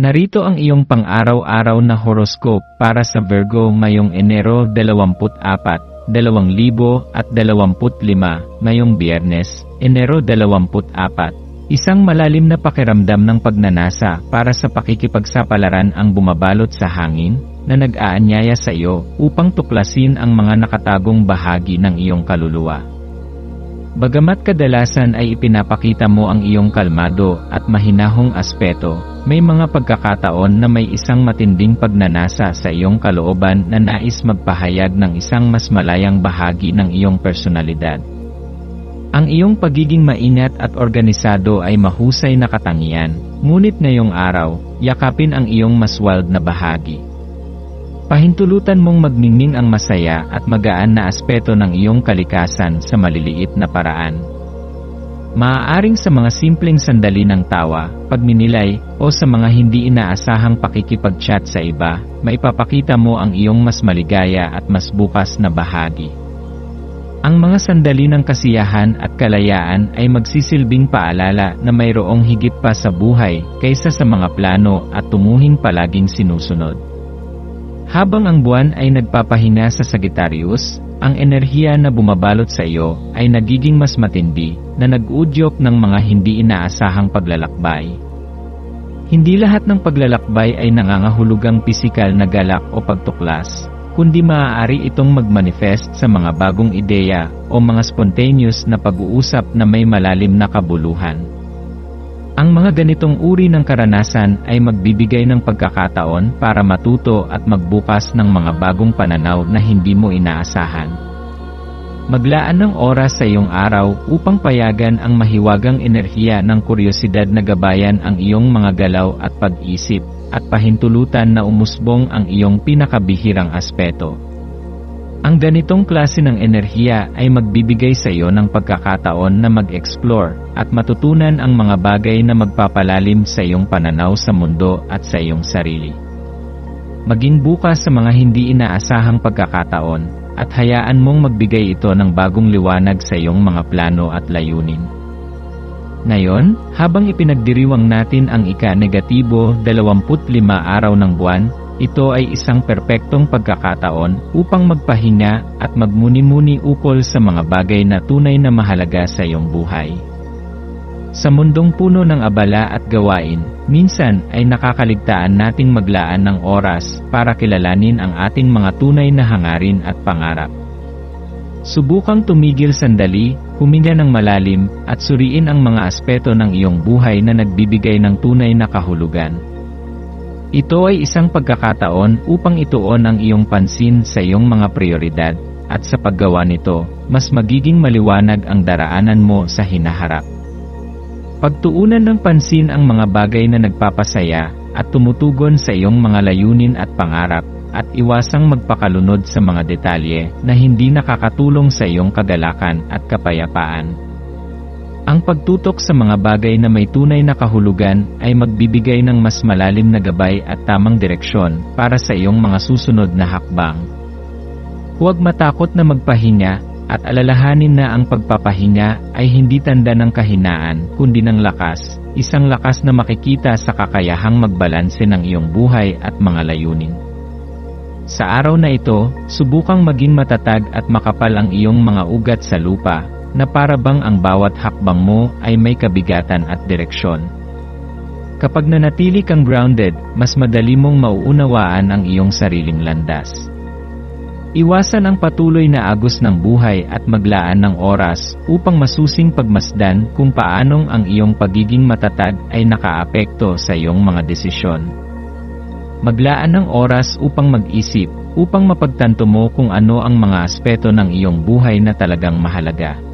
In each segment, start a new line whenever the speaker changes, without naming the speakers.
Narito ang iyong pang-araw-araw na horoscope para sa Virgo ngayong Enero 24, 2025, ngayong Biyernes, Enero 24. Isang malalim na pakiramdam ng pagnanasa para sa pakikipagsapalaran ang bumabalot sa hangin na nag-aanyaya sa iyo upang tuklasin ang mga nakatagong bahagi ng iyong kaluluwa. Bagamat kadalasan ay ipinapakita mo ang iyong kalmado at mahinahong aspeto, may mga pagkakataon na may isang matinding pagnanasa sa iyong kalooban na nais magpahayag ng isang mas malayang bahagi ng iyong personalidad. Ang iyong pagiging maingat at organisado ay mahusay na katangian, ngunit ngayong araw, yakapin ang iyong mas wild na bahagi. Pahintulutan mong magningning ang masaya at magaan na aspeto ng iyong kalikasan sa maliliit na paraan. Maaaring sa mga simpleng sandali ng tawa, pagminilay, o sa mga hindi inaasahang pakikipag-chat sa iba, maipapakita mo ang iyong mas maligaya at mas bukas na bahagi. Ang mga sandali ng kasiyahan at kalayaan ay magsisilbing paalala na mayroong higit pa sa buhay kaysa sa mga plano at tumuhin palaging sinusunod. Habang ang buwan ay nagpapahinga sa Sagittarius, ang enerhiya na bumabalot sa iyo ay nagiging mas matindi na nag-udyok ng mga hindi inaasahang paglalakbay. Hindi lahat ng paglalakbay ay nangangahulugang pisikal na galak o pagtuklas, kundi maaari itong magmanifest sa mga bagong ideya o mga spontaneous na pag-uusap na may malalim na kabuluhan. Ang mga ganitong uri ng karanasan ay magbibigay ng pagkakataon para matuto at magbukas ng mga bagong pananaw na hindi mo inaasahan. Maglaan ng oras sa iyong araw upang payagan ang mahiwagang enerhiya ng kuryosidad na gabayan ang iyong mga galaw at pag-isip, at pahintulutan na umusbong ang iyong pinakabihirang aspeto. Ang ganitong klase ng enerhiya ay magbibigay sa iyo ng pagkakataon na mag-explore at matutunan ang mga bagay na magpapalalim sa iyong pananaw sa mundo at sa iyong sarili. Maging bukas sa mga hindi inaasahang pagkakataon at hayaan mong magbigay ito ng bagong liwanag sa iyong mga plano at layunin. Ngayon, habang ipinagdiriwang natin ang ika-negatibo 25 araw ng buwan, ito ay isang perpektong pagkakataon upang magpahinga at magmuni-muni ukol sa mga bagay na tunay na mahalaga sa iyong buhay. Sa mundong puno ng abala at gawain, minsan ay nakakaligtaan nating maglaan ng oras para kilalanin ang ating mga tunay na hangarin at pangarap. Subukang tumigil sandali, huminga ng malalim, at suriin ang mga aspeto ng iyong buhay na nagbibigay ng tunay na kahulugan. Ito ay isang pagkakataon upang ituon ang iyong pansin sa iyong mga prioridad, at sa paggawa nito, mas magiging maliwanag ang daraanan mo sa hinaharap. Pagtuunan ng pansin ang mga bagay na nagpapasaya at tumutugon sa iyong mga layunin at pangarap, at iwasang magpakalunod sa mga detalye na hindi nakakatulong sa iyong kagalakan at kapayapaan. Ang pagtutok sa mga bagay na may tunay na kahulugan ay magbibigay ng mas malalim na gabay at tamang direksyon para sa iyong mga susunod na hakbang. Huwag matakot na magpahinga at alalahanin na ang pagpapahinga ay hindi tanda ng kahinaan kundi ng lakas, isang lakas na makikita sa kakayahang magbalanse ng iyong buhay at mga layunin. Sa araw na ito, subukang maging matatag at makapal ang iyong mga ugat sa lupa, na para bang ang bawat hakbang mo ay may kabigatan at direksyon. Kapag nanatili kang grounded, mas madali mong mauunawaan ang iyong sariling landas. Iwasan ang patuloy na agos ng buhay at maglaan ng oras upang masusing pagmasdan kung paanong ang iyong pagiging matatag ay nakaapekto sa iyong mga desisyon. Maglaan ng oras upang mag-isip upang mapagtanto mo kung ano ang mga aspeto ng iyong buhay na talagang mahalaga.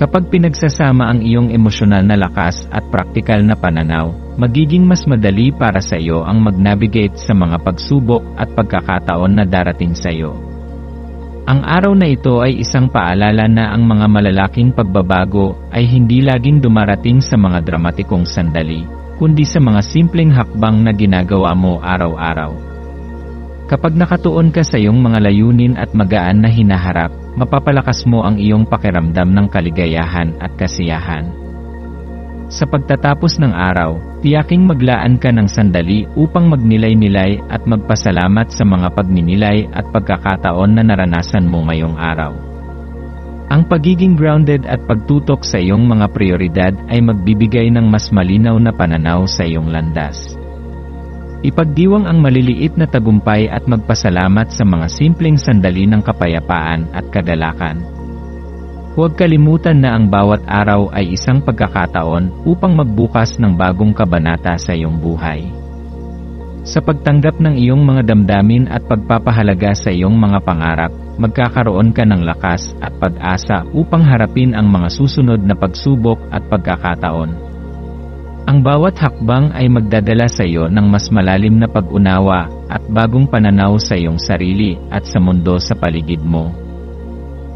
Kapag pinagsasama ang iyong emosyonal na lakas at praktikal na pananaw, magiging mas madali para sa iyo ang mag-navigate sa mga pagsubok at pagkakataon na darating sa iyo. Ang araw na ito ay isang paalala na ang mga malalaking pagbabago ay hindi laging dumarating sa mga dramatikong sandali, kundi sa mga simpleng hakbang na ginagawa mo araw-araw. Kapag nakatuon ka sa iyong mga layunin at magaan na hinaharap, mapapalakas mo ang iyong pakiramdam ng kaligayahan at kasiyahan. Sa pagtatapos ng araw, tiyaking maglaan ka ng sandali upang magnilay-nilay at magpasalamat sa mga pagninilay at pagkakataon na naranasan mo ngayong araw. Ang pagiging grounded at pagtutok sa iyong mga prioridad ay magbibigay ng mas malinaw na pananaw sa iyong landas. Ipagdiwang ang maliliit na tagumpay at magpasalamat sa mga simpleng sandali ng kapayapaan at kagalakan. Huwag kalimutan na ang bawat araw ay isang pagkakataon upang magbukas ng bagong kabanata sa iyong buhay. Sa pagtanggap ng iyong mga damdamin at pagpapahalaga sa iyong mga pangarap, magkakaroon ka ng lakas at pag-asa upang harapin ang mga susunod na pagsubok at pagkakataon. Ang bawat hakbang ay magdadala sa iyo ng mas malalim na pag-unawa at bagong pananaw sa iyong sarili at sa mundo sa paligid mo.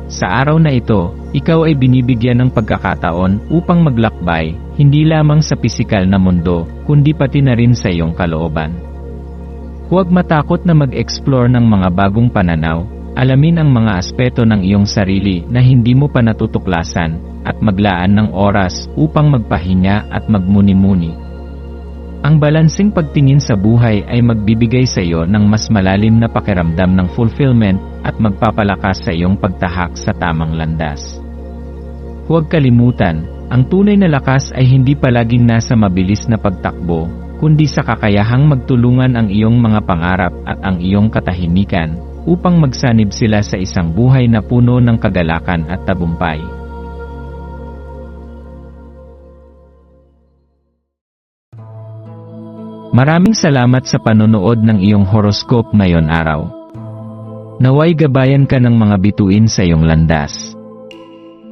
Sa araw na ito, ikaw ay binibigyan ng pagkakataon upang maglakbay, hindi lamang sa pisikal na mundo, kundi pati na rin sa iyong kalooban. Huwag matakot na mag-explore ng mga bagong pananaw, alamin ang mga aspeto ng iyong sarili na hindi mo pa natutuklasan, at maglaan ng oras upang magpahinga at magmuni-muni. Ang balansing pagtingin sa buhay ay magbibigay sa iyo ng mas malalim na pakiramdam ng fulfillment at magpapalakas sa iyong pagtahak sa tamang landas. Huwag kalimutan, ang tunay na lakas ay hindi palaging nasa mabilis na pagtakbo, kundi sa kakayahang magtulungan ang iyong mga pangarap at ang iyong katahimikan, upang magsanib sila sa isang buhay na puno ng kagalakan at tagumpay. Maraming salamat sa panonood ng iyong horoscope ngayon araw. Naway gabayan ka ng mga bituin sa iyong landas.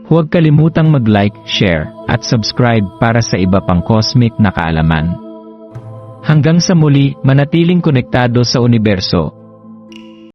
Huwag kalimutang mag-like, share, at subscribe para sa iba pang cosmic na kaalaman. Hanggang sa muli, manatiling konektado sa universo